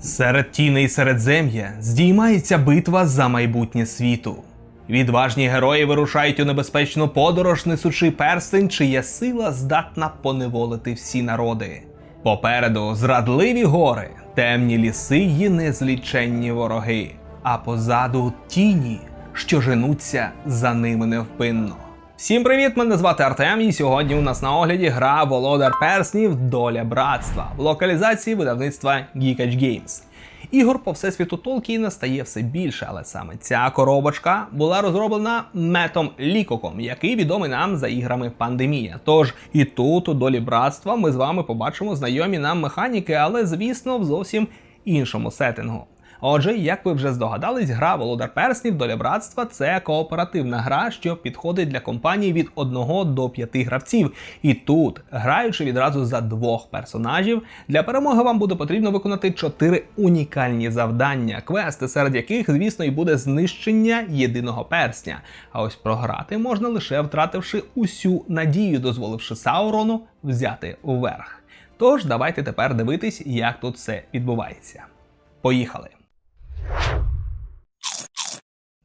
Серед тіней середзем'я здіймається битва за майбутнє світу. Відважні герої вирушають у небезпечну подорож, несучи перстень, чия сила здатна поневолити всі народи. Попереду зрадливі гори, темні ліси й незліченні вороги, а позаду тіні, що женуться за ними невпинно. Всім привіт! Мене звати Артем, і сьогодні у нас на огляді гра Володар Перснів Доля братства в локалізації видавництва Geekage Games. Ігор по всесвіту Толкіна стає все більше, але саме ця коробочка була розроблена метом Лікоком, який відомий нам за іграми Пандемія. Тож і тут, у долі братства, ми з вами побачимо знайомі нам механіки, але звісно, в зовсім іншому сеттингу. Отже, як ви вже здогадались, гра Володар Перснів Доля братства це кооперативна гра, що підходить для компаній від 1 до 5 гравців. І тут, граючи відразу за двох персонажів, для перемоги вам буде потрібно виконати 4 унікальні завдання, квести, серед яких, звісно, і буде знищення єдиного персня. А ось програти можна лише втративши усю надію, дозволивши Саурону взяти уверх. Тож давайте тепер дивитись, як тут все відбувається. Поїхали!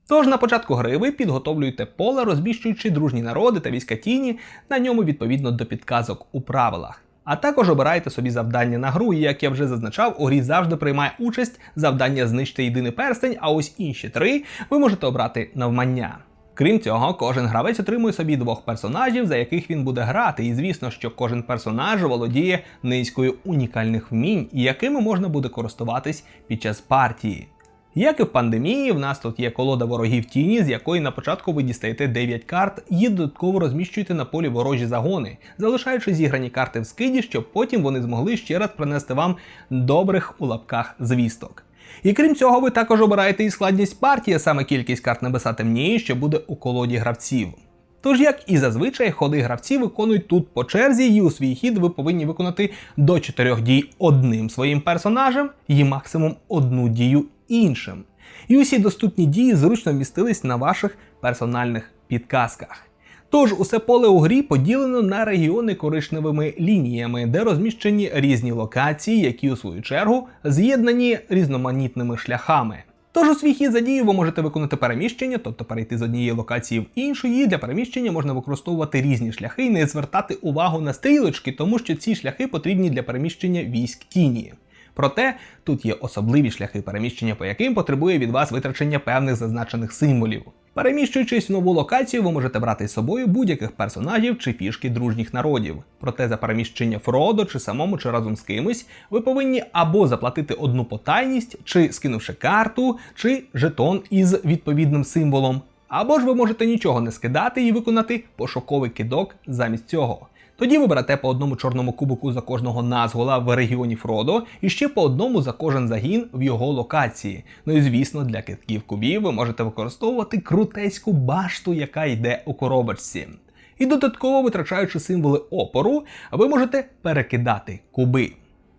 Тож на початку гри ви підготовлюєте поле, розміщуючи дружні народи та війська тіні на ньому відповідно до підказок у правилах. А також обираєте собі завдання на гру, і як я вже зазначав, у грі завжди приймає участь завдання знищити єдиний перстень, а ось інші три ви можете обрати навмання. Крім цього, кожен гравець отримує собі двох персонажів, за яких він буде грати, і звісно, що кожен персонаж володіє низкою унікальних вмінь, якими можна буде користуватись під час партії. Як і в пандемії, в нас тут є колода ворогів тіні, з якої на початку ви дістаєте 9 карт і додатково розміщуєте на полі ворожі загони, залишаючи зіграні карти в скиді, щоб потім вони змогли ще раз принести вам добрих у лапках звісток. І крім цього, ви також обираєте і складність партії, саме кількість карт небеса темніє, що буде у колоді гравців. Тож, як і зазвичай, ходи гравці виконують тут по черзі, і у свій хід ви повинні виконати до 4 дій одним своїм персонажем і максимум одну дію іншим. І усі доступні дії зручно вмістились на ваших персональних підказках. Тож усе поле у грі поділено на регіони коричневими лініями, де розміщені різні локації, які у свою чергу з'єднані різноманітними шляхами. Тож у свій хід за дію ви можете виконати переміщення, тобто перейти з однієї локації в іншу, і для переміщення можна використовувати різні шляхи і не звертати увагу на стрілочки, тому що ці шляхи потрібні для переміщення військ тіні. Проте тут є особливі шляхи переміщення, по яким потребує від вас витрачення певних зазначених символів. Переміщуючись в нову локацію, ви можете брати з собою будь-яких персонажів чи фішки дружніх народів. Проте за переміщення Фродо чи самому, чи разом з кимось, ви повинні або заплатити одну потайність, чи скинувши карту, чи жетон із відповідним символом. Або ж ви можете нічого не скидати і виконати пошуковий кидок замість цього. Тоді ви берете по одному чорному кубику за кожного назгула в регіоні Фродо і ще по одному за кожен загін в його локації. Ну і звісно, для китків кубів ви можете використовувати крутецьку башту, яка йде у коробочці. І додатково витрачаючи символи опору, ви можете перекидати куби.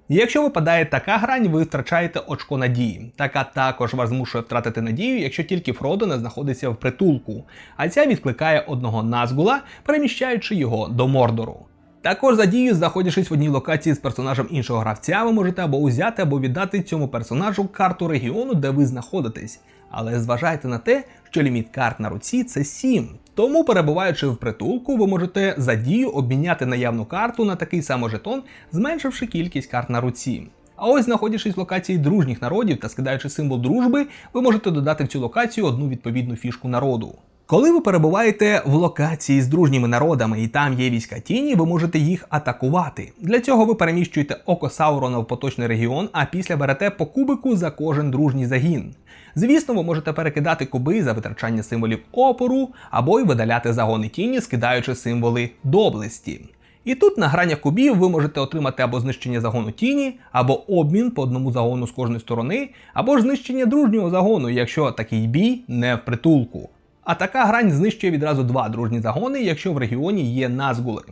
Якщо випадає така грань, ви втрачаєте очко надії. Така також вас змушує втратити надію, якщо тільки Фродо не знаходиться в притулку, а ця відкликає одного назгула, переміщаючи його до Мордору. Також за дією, знаходячись в одній локації з персонажем іншого гравця, ви можете або узяти, або віддати цьому персонажу карту регіону, де ви знаходитесь. Але зважайте на те, що ліміт карт на руці це 7. Тому, перебуваючи в притулку, ви можете за дію обміняти наявну карту на такий самий жетон, зменшивши кількість карт на руці. А ось, знаходячись в локації дружніх народів та скидаючи символ дружби, ви можете додати в цю локацію одну відповідну фішку народу. Коли ви перебуваєте в локації з дружніми народами і там є війська тіні, ви можете їх атакувати. Для цього ви переміщуєте око Саурона в поточний регіон, а після берете по кубику за кожен дружній загін. Звісно, ви можете перекидати куби за витрачання символів опору або й видаляти загони тіні, скидаючи символи доблесті. І тут на гранях кубів ви можете отримати або знищення загону тіні, або обмін по одному загону з кожної сторони, або ж знищення дружнього загону, якщо такий бій не в притулку. А така грань знищує відразу два дружні загони, якщо в регіоні є назгули.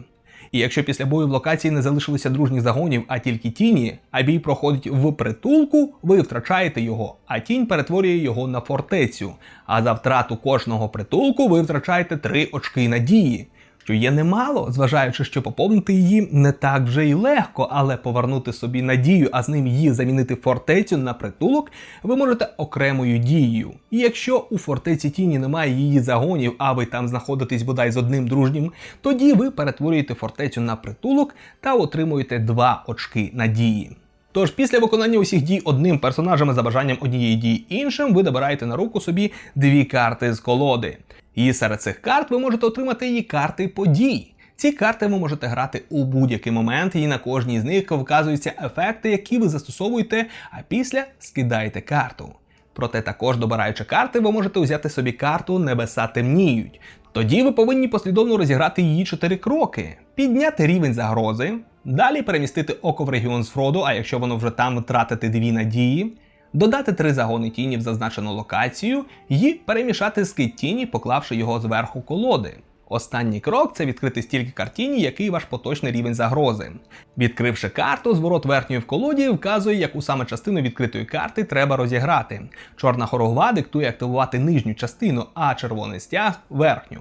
І якщо після бою в локації не залишилося дружніх загонів, а тільки тіні, а бій проходить в притулку, ви втрачаєте його, а тінь перетворює його на фортецю. А за втрату кожного притулку ви втрачаєте 3 очки надії. Що є немало, зважаючи, що поповнити її не так вже й легко, але повернути собі надію, а з ним її замінити фортецю на притулок, ви можете окремою дією. І якщо у фортеці тіні немає її загонів, а ви там знаходитесь бодай з одним дружнім, тоді ви перетворюєте фортецю на притулок та отримуєте два очки надії. Тож після виконання усіх дій одним персонажем за бажанням однієї дії іншим, ви добираєте на руку собі дві карти з колоди. І серед цих карт ви можете отримати її карти подій. Ці карти ви можете грати у будь-який момент, і на кожній з них вказуються ефекти, які ви застосовуєте, а після скидаєте карту. Проте також добираючи карти, ви можете взяти собі карту Небеса темніють. Тоді ви повинні послідовно розіграти її чотири кроки: підняти рівень загрози, далі перемістити око в регіон з а якщо воно вже там втратити дві надії, додати три загони тіні в зазначену локацію і перемішати скид тіні, поклавши його зверху колоди. Останній крок це відкрити стільки картіні, який ваш поточний рівень загрози. Відкривши карту, зворот верхньої в колоді вказує, яку саме частину відкритої карти треба розіграти. Чорна хорогва диктує активувати нижню частину, а червоний стяг верхню.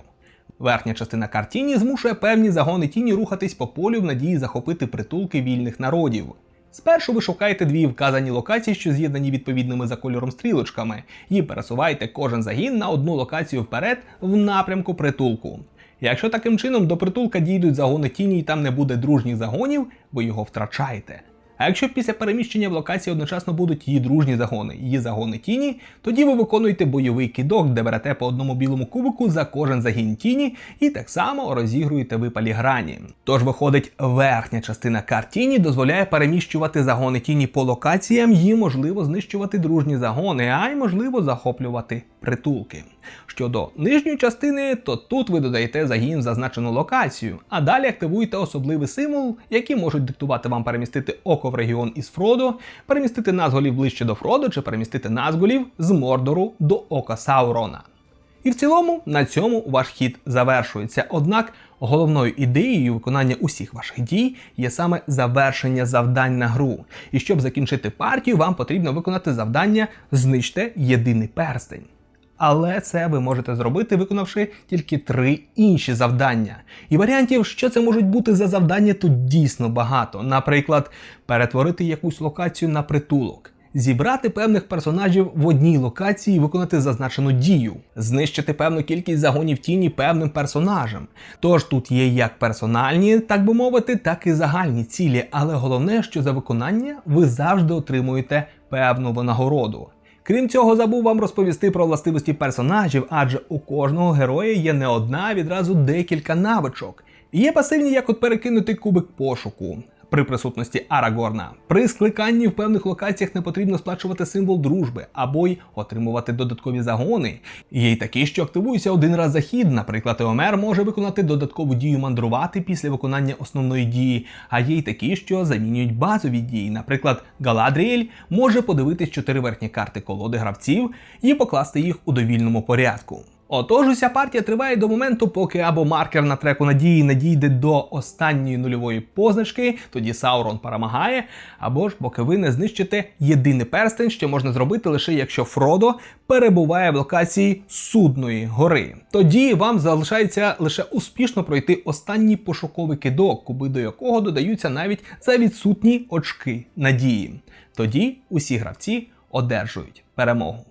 Верхня частина картіні змушує певні загони тіні рухатись по полю в надії захопити притулки вільних народів. Спершу ви шукаєте дві вказані локації, що з'єднані відповідними за кольором стрілочками, і пересуваєте кожен загін на одну локацію вперед в напрямку притулку. Якщо таким чином до притулка дійдуть загони тіні і там не буде дружніх загонів, ви його втрачаєте. А якщо після переміщення в локації одночасно будуть її дружні загони, її загони тіні, тоді ви виконуєте бойовий кидок, де берете по одному білому кубику за кожен загін тіні і так само розігруєте випалі грані. Тож виходить, верхня частина карт тіні дозволяє переміщувати загони тіні по локаціям і можливо знищувати дружні загони, а й можливо захоплювати притулки. Щодо нижньої частини, то тут ви додаєте загін в зазначену локацію, а далі активуєте особливий символ, який можуть диктувати вам перемістити око в регіон із Фродо, перемістити назголів ближче до Фродо чи перемістити назголів з Мордору до Ока Саурона. І в цілому на цьому ваш хід завершується. Однак головною ідеєю виконання усіх ваших дій є саме завершення завдань на гру. І щоб закінчити партію, вам потрібно виконати завдання Знищте єдиний перстень. Але це ви можете зробити, виконавши тільки три інші завдання. І варіантів, що це можуть бути за завдання, тут дійсно багато. Наприклад, перетворити якусь локацію на притулок. Зібрати певних персонажів в одній локації і виконати зазначену дію, знищити певну кількість загонів тіні певним персонажем. Тож тут є як персональні, так би мовити, так і загальні цілі. Але головне, що за виконання ви завжди отримуєте певну винагороду. Крім цього, забув вам розповісти про властивості персонажів, адже у кожного героя є не одна, а відразу декілька навичок. Є пасивні, як от перекинути кубик пошуку. При присутності Арагорна. При скликанні в певних локаціях не потрібно сплачувати символ дружби або й отримувати додаткові загони. Є й такі, що активуються один раз за хід. Наприклад, Еомер може виконати додаткову дію мандрувати після виконання основної дії, а є й такі, що замінюють базові дії. Наприклад, Галадріель може подивитись чотири верхні карти колоди гравців і покласти їх у довільному порядку. Отож, уся партія триває до моменту, поки або маркер на треку надії надійде до останньої нульової позначки, тоді Саурон перемагає, або ж поки ви не знищите єдиний перстень, що можна зробити лише якщо Фродо перебуває в локації судної гори. Тоді вам залишається лише успішно пройти останній пошуковий кидок, куби до якого додаються навіть за відсутні очки надії. Тоді усі гравці одержують перемогу.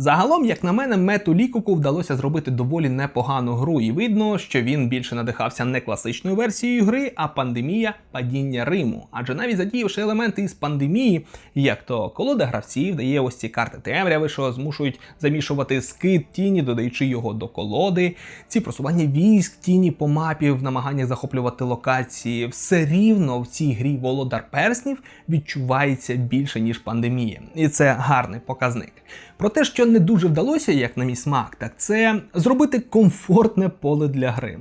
Загалом, як на мене, мету Лікуку вдалося зробити доволі непогану гру, і видно, що він більше надихався не класичною версією гри, а пандемія падіння Риму. Адже навіть задіявши елементи із пандемії, як то колода гравців дає ось ці карти темряви, що змушують замішувати скид тіні, додаючи його до колоди, ці просування військ тіні по мапі в намаганнях захоплювати локації, все рівно в цій грі Володар Перснів відчувається більше ніж пандемія, і це гарний показник. Про те, що не дуже вдалося, як на мій смак, так це зробити комфортне поле для гри.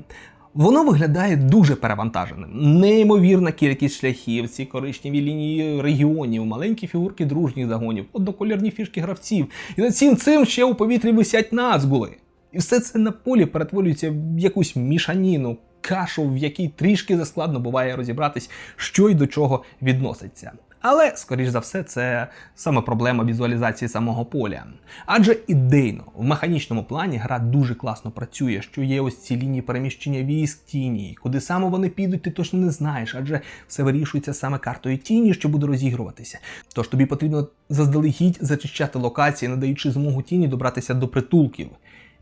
Воно виглядає дуже перевантаженим. Неймовірна кількість шляхів, ці коричневі лінії регіонів, маленькі фігурки дружніх загонів, однокольорні фішки гравців. І над цим цим ще у повітрі висять назгули. І все це на полі перетворюється в якусь мішаніну, кашу, в якій трішки заскладно буває розібратись, що й до чого відноситься. Але, скоріш за все, це саме проблема візуалізації самого поля. Адже ідейно, в механічному плані гра дуже класно працює, що є ось ці лінії переміщення військ тіні. Куди саме вони підуть, ти точно не знаєш, адже все вирішується саме картою тіні, що буде розігруватися. Тож тобі потрібно заздалегідь зачищати локації, надаючи змогу тіні добратися до притулків.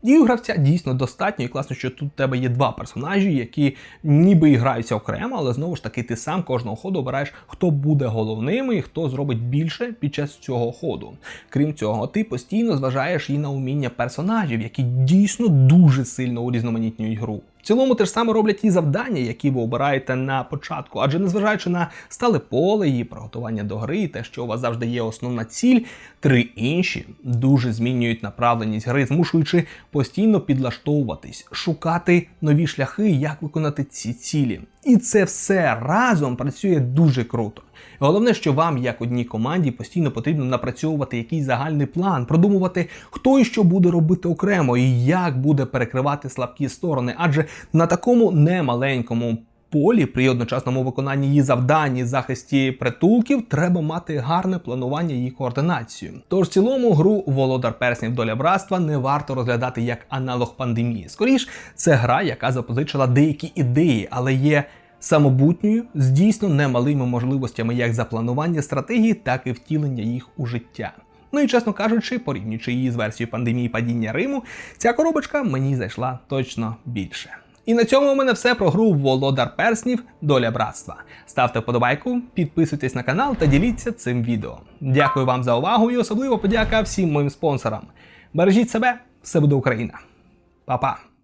Дію гравця дійсно достатньо, і класно, що тут у тебе є два персонажі, які ніби і граються окремо, але знову ж таки ти сам кожного ходу обираєш, хто буде головним і хто зробить більше під час цього ходу. Крім цього, ти постійно зважаєш і на уміння персонажів, які дійсно дуже сильно урізноманітнюють гру. Цілому те ж саме роблять і завдання, які ви обираєте на початку, адже незважаючи на стале поле і приготування до гри, і те, що у вас завжди є основна ціль, три інші дуже змінюють направленість гри, змушуючи постійно підлаштовуватись, шукати нові шляхи, як виконати ці цілі. І це все разом працює дуже круто. Головне, що вам, як одній команді, постійно потрібно напрацьовувати якийсь загальний план, продумувати, хто і що буде робити окремо, і як буде перекривати слабкі сторони. Адже на такому немаленькому полі при одночасному виконанні її завдань і захисті притулків треба мати гарне планування і координацію. Тож в цілому гру Володар Перснів Доля братства не варто розглядати як аналог пандемії. Скоріш, це гра, яка запозичила деякі ідеї, але є самобутньою з дійсно немалими можливостями як за планування стратегії, так і втілення їх у життя. Ну і чесно кажучи, порівнюючи її з версією пандемії падіння Риму, ця коробочка мені зайшла точно більше. І на цьому у мене все про гру Володар Перснів Доля братства. Ставте вподобайку, підписуйтесь на канал та діліться цим відео. Дякую вам за увагу і особливо подяка всім моїм спонсорам. Бережіть себе, все буде Україна. Па-па!